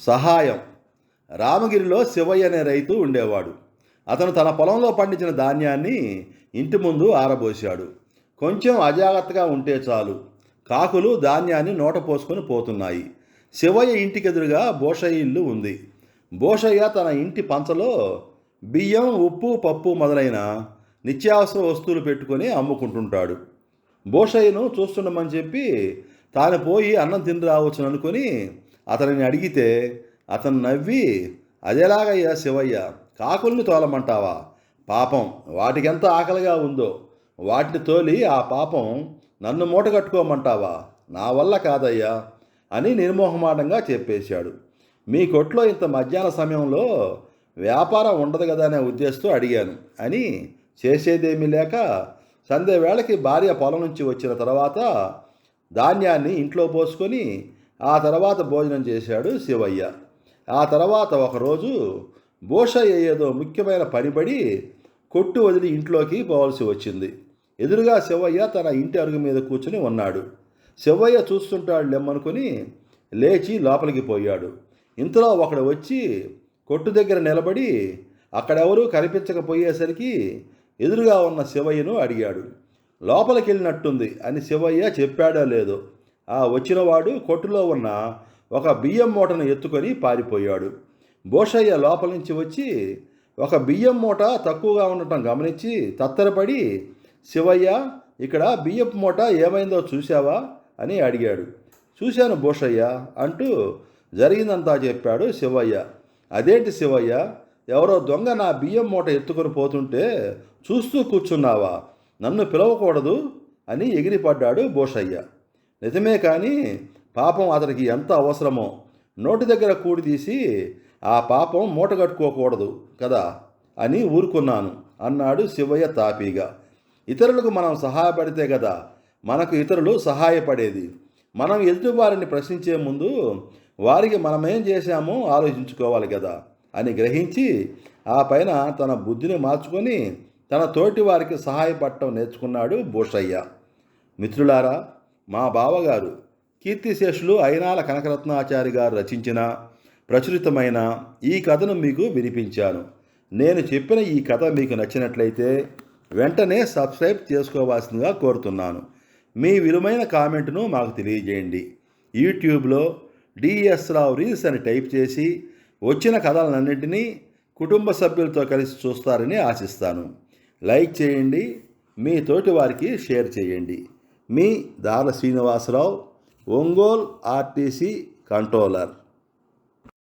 సహాయం. రామగిరిలో శివయ్య అనే రైతు ఉండేవాడు. అతను తన పొలంలో పండించిన ధాన్యాన్ని ఇంటి ముందు ఆరబోశాడు కొంచెం అజాగ్రత్తగా ఉంటే చాలు. కాకులు ధాన్యాన్ని నోట పోసుకొని పోతున్నాయి. శివయ్య ఇంటికెదురుగా బోషయ్య ఇల్లు ఉంది. బోషయ్య తన ఇంటి పంచలో బియ్యం ఉప్పు పప్పు మొదలైన నిత్యావసర వస్తువులు పెట్టుకొని అమ్ముకుంటుంటాడు. బోషయ్యను చూస్తుండమని చెప్పి తాను పోయి అన్నం తిని రావచ్చును అనుకుని అతనిని అడిగితే అతను నవ్వి అదేలాగయ్యా శివయ్య కాకుల్ని తోలమంటావా? పాపం వాటికెంత ఆకలిగా ఉందో వాటిని తోలి ఆ పాపం నన్ను మూట కట్టుకోమంటావా? నా వల్ల కాదయ్యా అని నిర్మోహమాటంగా చెప్పేశాడు. మీ కొట్లో ఇంత మధ్యాహ్న సమయంలో వ్యాపారం ఉండదు కదా అనే ఉద్దేశంతో అడిగాను. అని చేసేదేమీ లేక సంధ్య వేళకి భార్య పొలం నుంచి వచ్చిన తర్వాత ధాన్యాన్ని ఇంట్లో పోసుకొని తర్వాత భోజనం చేశాడు శివయ్య. ఆ తర్వాత ఒకరోజు భూషయ్య ఏదో ముఖ్యమైన పనిబడి కొట్టు వదిలి ఇంట్లోకి పోవాల్సి వచ్చింది. ఎదురుగా శివయ్య తన ఇంటి అరుగు మీద కూర్చుని ఉన్నాడు. శివయ్య చూస్తుంటాడు లెమ్మనుకుని లేచి లోపలికి పోయాడు. ఇంతలో ఒకడు వచ్చి కొట్టు దగ్గర నిలబడి అక్కడెవరూ కనిపించకపోయేసరికి ఎదురుగా ఉన్న శివయ్యను అడిగాడు. లోపలికి వెళ్ళినట్టుంది అని శివయ్య చెప్పాడో లేదో ఆ వచ్చినవాడు కొట్టులో ఉన్న ఒక బియ్యం మూటను ఎత్తుకొని పారిపోయాడు. బోషయ్య లోపల నుంచి వచ్చి ఒక బియ్యం మూట తక్కువగా ఉండటం గమనించి తత్తరపడి శివయ్య ఇక్కడ బియ్యపు మూట ఏమైందో చూశావా? అని అడిగాడు. చూశాను బోషయ్య అంటూ జరిగిందంతా చెప్పాడు శివయ్య. అదేంటి శివయ్య? ఎవరో దొంగ నా బియ్యం మూట ఎత్తుకొని పోతుంటే చూస్తూ కూర్చున్నావా? నన్ను పిలవకూడదు అని ఎగిరిపడ్డాడు బోషయ్య నిజమే కానీ పాపం అతనికి ఎంత అవసరమో. నోటి దగ్గర కూడి తీసి ఆ పాపం మూట కట్టుకోకూడదు కదా అని ఊరుకున్నాను అన్నాడు శివయ్య తాపీగా. ఇతరులకు మనం సహాయపడితే కదా మనకు ఇతరులు సహాయపడేది. మనం ఎదుటివారిని ప్రశ్నించే ముందు వారికి మనమేం చేశామో ఆలోచించుకోవాలి కదా అని గ్రహించి ఆ పైన తన బుద్ధిని మార్చుకొని తన తోటి వారికి సహాయపడటం నేర్చుకున్నాడు భూషయ్య. మిత్రులారా మా బావగారు కీర్తిశేషులు అయినాల కనకరత్నాచారి గారు రచించిన ప్రచురితమైన ఈ కథను మీకు వినిపించాను. నేను చెప్పిన ఈ కథ మీకు నచ్చినట్లయితే వెంటనే సబ్స్క్రైబ్ చేసుకోవాల్సిందిగా కోరుతున్నాను. మీ విలువైన కామెంట్ను మాకు తెలియజేయండి. యూట్యూబ్లో డిఎస్ రావు రీల్స్ అని టైప్ చేసి వచ్చిన కథలన్నింటినీ కుటుంబ సభ్యులతో కలిసి చూస్తారని ఆశిస్తాను. లైక్ చేయండి మీ తోటి వారికి షేర్ చేయండి. మీ దార శ్రీనివాసరావు ఒంగోల్ ఆర్టీసీ కంట్రోలర్.